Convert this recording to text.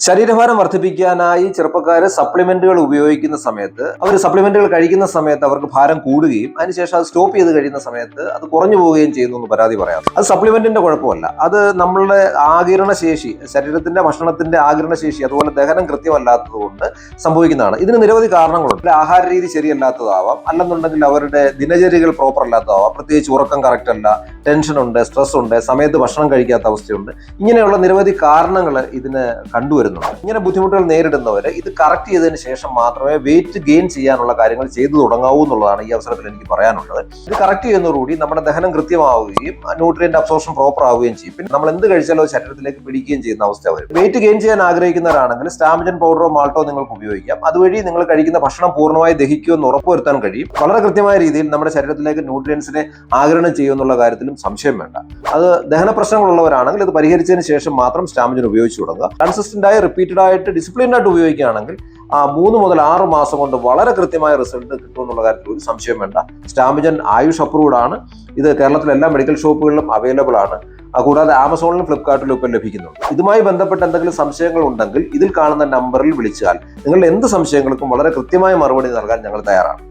ശരീരഭാരം വർദ്ധിപ്പിക്കാനായി ചെറുപ്പക്കാർ സപ്ലിമെന്റുകൾ ഉപയോഗിക്കുന്ന സമയത്ത് അവർ സപ്ലിമെന്റുകൾ കഴിക്കുന്ന സമയത്ത് അവർക്ക് ഭാരം കൂടുകയും അതിനുശേഷം അത് സ്റ്റോപ്പ് ചെയ്ത് കഴിയുന്ന സമയത്ത് അത് കുറഞ്ഞു പോവുകയും ചെയ്യുന്നു എന്ന് പരാതി പറയാം. അത് സപ്ലിമെന്റിന്റെ കുഴപ്പമല്ല. അത് നമ്മളുടെ ആകിരണ ശേഷി ശരീരത്തിന്റെ ഭക്ഷണത്തിന്റെ ആകിരണ ശേഷി അതുപോലെ ദഹനം കൃത്യമല്ലാത്തതുകൊണ്ട് സംഭവിക്കുന്നതാണ്. ഇതിന് നിരവധി കാരണങ്ങളുണ്ട്. ആഹാര രീതി ശരിയല്ലാത്തതാവാം. അല്ലെന്നുണ്ടെങ്കിൽ അവരുടെ ദിനചര്യകൾ പ്രോപ്പർ അല്ലാത്തതാവാം. പ്രത്യേകിച്ച് ഉറക്കം കറക്റ്റ് അല്ല. ടെൻഷൻ ഉണ്ട് സ്ട്രെസ് ഉണ്ട് സമയത്ത് ഭക്ഷണം കഴിക്കാത്ത അവസ്ഥയുണ്ട്. ഇങ്ങനെയുള്ള നിരവധി കാരണങ്ങൾ ഇതിന് കണ്ടുവരുന്നുണ്ട്. ഇങ്ങനെ ബുദ്ധിമുട്ടുകൾ നേരിടുന്നവർ ഇത് കറക്റ്റ് ചെയ്തതിന് ശേഷം മാത്രമേ വെയിറ്റ് ഗെയിൻ ചെയ്യാനുള്ള കാര്യങ്ങൾ ചെയ്തു തുടങ്ങാവൂ എന്നുള്ളതാണ് ഈ അവസരത്തിൽ എനിക്ക് പറയാനുള്ളത്. ഇത് കറക്റ്റ് ചെയ്യുന്നതോടുകൂടി നമ്മുടെ ദഹനം കൃത്യമാവുകയും ന്യൂട്രിയന്റ് അബ്സോർഷൻ പ്രോപ്പർ ആവുകയും ചെയ്യും. പിന്നെ നമ്മൾ എന്ത് കഴിച്ചാലോ ശരീരത്തിലേക്ക് പിടിക്കുകയും ചെയ്യുന്ന അവസ്ഥ വരും. വെയിറ്റ് ഗെയിൻ ചെയ്യാൻ ആഗ്രഹിക്കുന്നവരാണെങ്കിൽ സ്റ്റാമിജൻ പൗഡറോ മാൾട്ടോ നിങ്ങൾക്ക് ഉപയോഗിക്കാം. അതുവഴി നിങ്ങൾ കഴിക്കുന്ന ഭക്ഷണം പൂർണമായി ദഹിക്കുമെന്ന് ഉറപ്പുവരുത്താൻ കഴിയും. വളരെ കൃത്യമായ രീതിയിൽ നമ്മുടെ ശരീരത്തിലേക്ക് ന്യൂട്രിയൻസിനെ ആഗിരണം ചെയ്യുമെന്നുള്ള കാര്യത്തിലും സംശയം വേണ്ട. അത് ദഹന പ്രശ്നങ്ങളുള്ളവരാണെങ്കിൽ ഇത് പരിഹരിച്ചതിന് ശേഷം മാത്രം സ്റ്റാമിജൻ ഉപയോഗിച്ചു തുടങ്ങുക. കൺസിസ്റ്റന്റ് ആയി റിപ്പീറ്റഡ് ആയിട്ട് ഡിസിപ്ലിൻഡ് ആയിട്ട് ഉപയോഗിക്കുകയാണെങ്കിൽ ആ മൂന്ന് മുതൽ ആറ് മാസം കൊണ്ട് വളരെ കൃത്യമായ റിസൾട്ട് കിട്ടുമെന്നുള്ള കാര്യത്തിൽ ഒരു സംശയം വേണ്ട. സ്റ്റാമിജൻ ആയുഷ് അപ്രൂവ്ഡ് ആണ്. ഇത് കേരളത്തിലെ എല്ലാ മെഡിക്കൽ ഷോപ്പുകളിലും അവൈലബിൾ ആണ്. കൂടാതെ ആമസോണിലും ഫ്ലിപ്കാർട്ടിലും ഒക്കെ ലഭിക്കുന്നുണ്ട്. ഇതുമായി ബന്ധപ്പെട്ട എന്തെങ്കിലും സംശയങ്ങൾ ഉണ്ടെങ്കിൽ ഇതിൽ കാണുന്ന നമ്പറിൽ വിളിച്ചാൽ നിങ്ങളുടെ എന്ത് സംശയങ്ങൾക്കും വളരെ കൃത്യമായ മറുപടി നൽകാൻ ഞങ്ങൾ തയ്യാറാണ്.